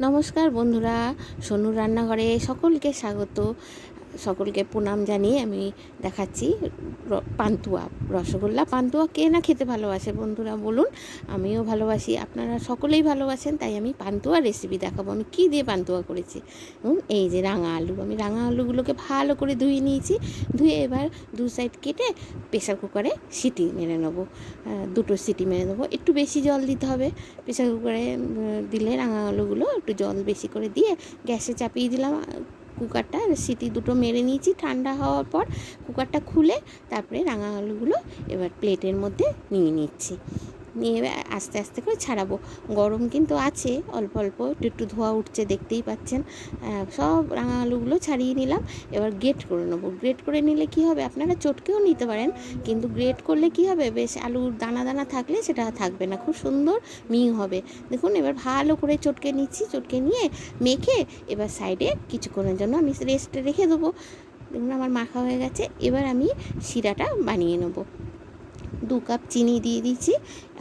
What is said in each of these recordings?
নমস্কার বন্ধুরা সোনুর রান্নাঘরে সকলকে স্বাগত। সকলকে প্রণাম জানিয়ে আমি দেখাচ্ছি পান্তুয়া, রসগোল্লা। পান্তুয়া কে না খেতে ভালোবাসে বন্ধুরা, বলুন। আমিও ভালোবাসি, আপনারা সকলেই ভালোবাসেন, তাই আমি পান্তুয়া রেসিপি দেখাবো। আমি কী দিয়ে পান্তুয়া করেছি? এই যে রাঙা আলু। আমি রাঙা আলুগুলোকে ভালো করে ধুয়ে নিয়েছি। ধুয়ে এবার দু সাইড কেটে প্রেশার কুকারে সিটি মেরে নেব। দুটো সিটি মেরে নেব। একটু বেশি জল দিতে হবে। প্রেশার কুকারে দিলে রাঙা আলুগুলো একটু জল বেশি করে দিয়ে গ্যাসে চাপিয়ে দিলাম। কুকারটা সিটি দুটো মেরে নিয়েছি ঠান্ডা হওয়ার পর। কুকারটা খুলে তারপরে রাঙা আলুগুলো এবার প্লেটের মধ্যে নিয়ে নিচ্ছি। নিয়ে আস্তে আস্তে করে ছাড়াবো। গরম কিন্তু আছে, অল্প অল্প একটু একটু ধোয়া উঠছে, দেখতেই পাচ্ছেন। সব রাঙা আলুগুলো ছাড়িয়ে নিলাম। এবার গ্রেট করে নেব। গ্রেট করে নিলে কি হবে? আপনারা চটকেও নিতে পারেন, কিন্তু গ্রেট করলে কি হবে? বেশ আলুর দানা দানা থাকলে সেটা থাকবে না। খুব সুন্দর মিহি হবে। দেখুন, এবার ভালো করে চটকে নিচ্ছি। চটকে নিয়ে মেখে এবার সাইডে কিছুক্ষণের জন্য আমি রেস্টে রেখে দেবো। দেখুন, আমার মাখা হয়ে গেছে। এবার আমি শিরাটা বানিয়ে নেব। দু কাপ চিনি দিয়ে দিচ্ছি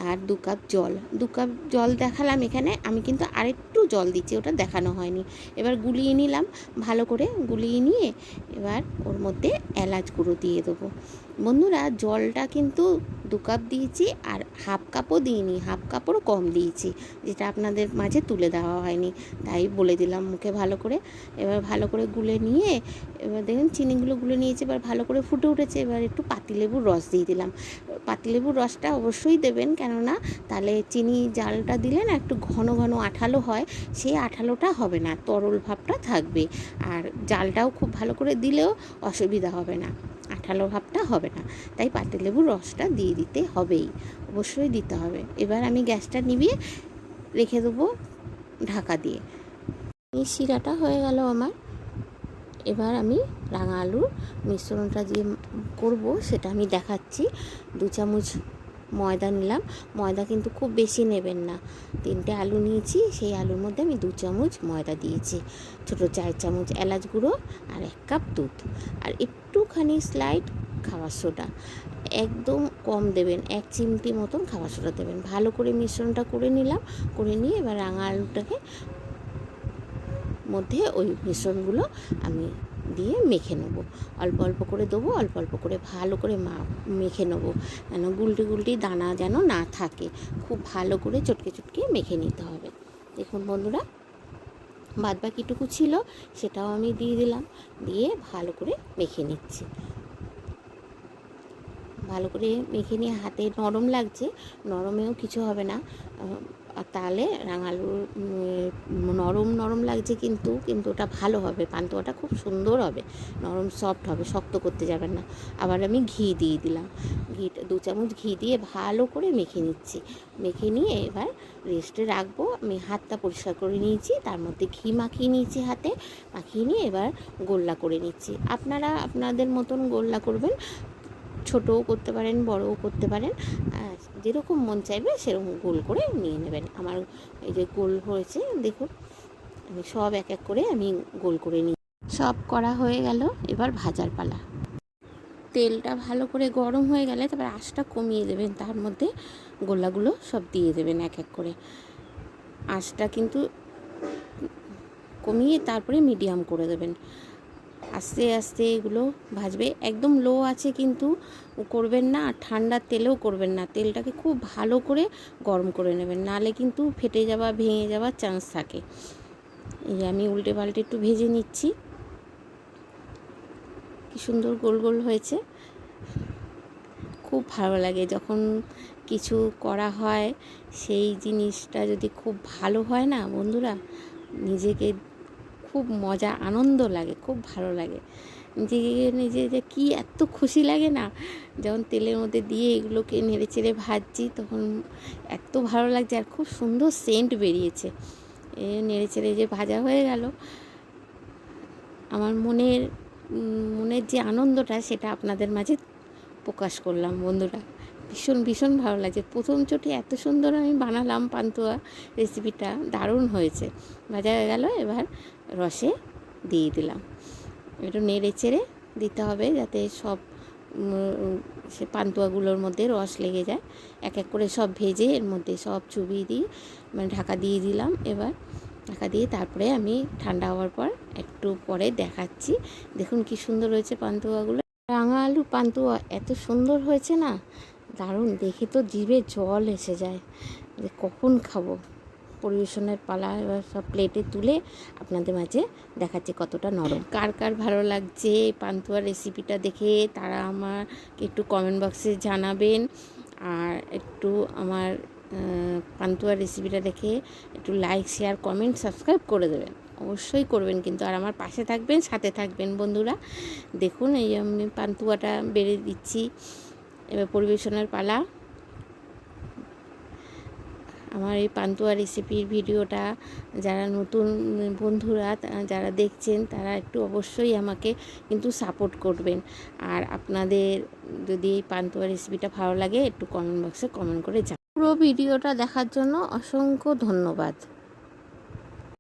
আর দু কাপ জল। দু কাপ জল দেখালাম এখানে, আমি কিন্তু আরেকটু জল দিচ্ছি, ওটা দেখানো হয়নি। এবার গুলিয়ে নিলাম, ভালো করে গুলিয়ে নিয়ে এবার ওর মধ্যে এলাচ গুঁড়ো দিয়ে দেবো। বন্ধুরা, জলটা কিন্তু দু কাপ দিয়েছি আর হাফ কাপও দিইনি, হাফ কাপও কম দিয়েছি, যেটা আপনাদের মাঝে তুলে দেওয়া হয়নি। তাই বলে দিলাম মুখে ভালো করে। এবার ভালো করে গুলে নিয়ে, এবার দেখুন, চিনিগুলো গুলে নিয়েছি, এবার ভালো করে ফুটে উঠেছে, এবার একটু পাতিলেবুর রস দিয়ে দিলাম। পাতিলেবুর রসটা অবশ্যই দেবেন, কেননা তাহলে চিনি জালটা দিলে না একটু ঘন ঘন আঠালো হয়, সেই আঠালোটা হবে না, তরল ভাবটা থাকবে। আর জালটাও খুব ভালো করে দিলেও অসুবিধা হবে না, আঠালো ভাবটা হবে না, তাই পাতিলেবুর রসটা দিয়ে দিতে হবেই, অবশ্যই দিতে হবে। এবার আমি গ্যাসটা নিভিয়ে রেখে দেবো ঢাকা দিয়ে। শিরাটা হয়ে গেল আমার। এবার আমি রাঙা আলুর মিশ্রণটা যে করব, সেটা আমি দেখাচ্ছি। দু চামচ ময়দা নিলাম। ময়দা কিন্তু খুব বেশি নেবেন না। তিনটে আলু নিয়েছি, সেই আলুর মধ্যে আমি দু চামচ ময়দা দিয়েছি। ছোটো চার চামচ এলাচ গুঁড়ো আর এক কাপ দুধ। আর একটুখানি স্লাইড খাবার সোডা। একদম কম দেবেন, এক চিমটি মতন খাবার সোডা দেবেন। ভালো করে মিশ্রণটা করে নিলাম। করে নিয়ে এবার রাঙা আলুটাকে মধ্যে ওই মিশ্রণগুলো আমি দিয়ে মেখে নেব। অল্প অল্প করে দেবো, অল্প অল্প করে ভালো করে মা মেখে নেব। যেন গুলটি গুলটি দানা যেন না থাকে। খুব ভালো করে চটকে চটকে মেখে নিতে হবে। দেখুন বন্ধুরা বাদ বাকিটুকু ছিল, সেটাও আমি দিয়ে দিলাম। দিয়ে ভালো করে মেখে নিচ্ছি। ভালো করে মেখে নিয়ে হাতে নরম লাগছে, নরমেও কিছু হবে না। তাহলে রাঙালুর নরম নরম লাগছে কিন্তু কিন্তু ওটা ভালো হবে। পান্তুয়াটা খুব সুন্দর হবে। নরম সফট হবে, শক্ত করতে যাবেন না। আবার আমি ঘি দিয়ে দিলাম। ঘিটা, দু চামচ ঘি দিয়ে ভালো করে মেখে নিচ্ছি। মেখে নিয়ে এবার রেস্টে রাখব। আমি হাতটা পরিষ্কার করে নিয়েছি। তার মধ্যে ঘি মাখিয়ে নিয়েছি হাতে। মাখিয়ে নিয়ে এবার গোল্লা করে নিচ্ছি। আপনারা, আপনাদের মতন গোল্লা করবেন। ছোটও করতে পারেন, বড়ও করতে পারেন। যেরকম মন চাইবে সেরকম গোল করে নিয়ে নেবেন। আমার এই যে গোল হয়েছে, দেখুন, আমি সব এক এক করে আমি গোল করে নিই। সব করা হয়ে গেল, এবার ভাজার পালা। তেলটা ভালো করে গরম হয়ে গেলে তারপর আঁচটা কমিয়ে দেবেন, তার মধ্যে গোলাগুলো সব দিয়ে দেবেন এক এক করে। আঁচটা কিন্তু কমিয়ে তারপরে মিডিয়াম করে দেবেন। আস্তে আস্তে এগুলো ভাজবে। একদম লো আছে কিন্তু করবেন না আর ঠান্ডার তেলেও করবেন না। তেলটাকে খুব ভালো করে গরম করে নেবেন। নালে কিন্তু ফেটে যাওয়া, ভেঙে যাওয়ার চান্স থাকে। এই আমি উল্টে পাল্টে একটু ভেজে নিচ্ছি। কি সুন্দর গোল গোল হয়েছে। খুব ভালো লাগে যখন কিছু করা হয়। সেই জিনিসটা যদি খুব ভালো হয় না বন্ধুরা, নিজেকে খুব মজা, আনন্দ লাগে, খুব ভালো লাগে। যে নিজে যে কী এত খুশি লাগে না, যখন তেলের মধ্যে দিয়ে এগুলোকে নেড়ে চেড়ে ভাজছি, তখন এত ভালো লাগছে আর খুব সুন্দর সেন্ট বেরিয়েছে। এ নেড়ে চেড়ে যে ভাজা হয়ে গেল, আমার মনের মনের যে আনন্দটা, সেটা আপনাদের মাঝে প্রকাশ করলাম, বন্ধুরা। ভীষণ ভীষণ ভালো লাগছে প্রথম চটি এত সুন্দর আমি বানালাম পান্তুয়া রেসিপিটা দারুণ হয়েছে। ভাজা হয়ে গেল, এবার রসে দিয়ে দিলাম। একটু নেড়ে চেড়ে দিতে হবে যাতে সব সে পান্তুয়াগুলোর মধ্যে রস লেগে যায়। এক এক করে সব ভেজে এর মধ্যে সব চুবিয়ে দিয়ে মানে ঢাকা দিয়ে দিলাম। এবার ঢাকা দিয়ে তারপরে আমি ঠান্ডা হওয়ার পর একটু পরে দেখাচ্ছি। দেখুন কি সুন্দর হয়েছে পান্তুয়াগুলো। রাঙা আলু পান্তুয়া এত সুন্দর হয়েছে না? দারুণ, দেখে তো জিভে জল এসে যায়। যে কখন খাব? পরিবেশনের পালা এবার সব প্লেটে তুলে আপনাদের মাঝে দেখাচ্ছি কতটা নরম। কার কার ভালো লাগছে পান্তুয়া রেসিপিটা দেখে, তারা আমার একটু কমেন্ট বক্সে জানাবেন। আর একটু আমার পান্তুয়া রেসিপিটা দেখে একটু লাইক শেয়ার কমেন্ট সাবস্ক্রাইব করে দেবেন। অবশ্যই করবেন কিন্তু। আর আমার পাশে থাকবেন, সাথে থাকবেন বন্ধুরা। দেখুন, এই আমি পান্তুয়াটা বেড়ে দিচ্ছি। এবার পরিবেশনের পালা। আমার এই পান্তুয়া রেসিপির ভিডিওটা যারা নতুন বন্ধুরা যারা দেখছেন, তারা একটু অবশ্যই আমাকে কিন্তু সাপোর্ট করবেন। আর আপনাদের যদি এই পান্তুয়া রেসিপিটা ভালো লাগে, একটু কমেন্ট বক্সে কমেন্ট করে জানান পুরো ভিডিওটা দেখার জন্য অসংখ্য ধন্যবাদ।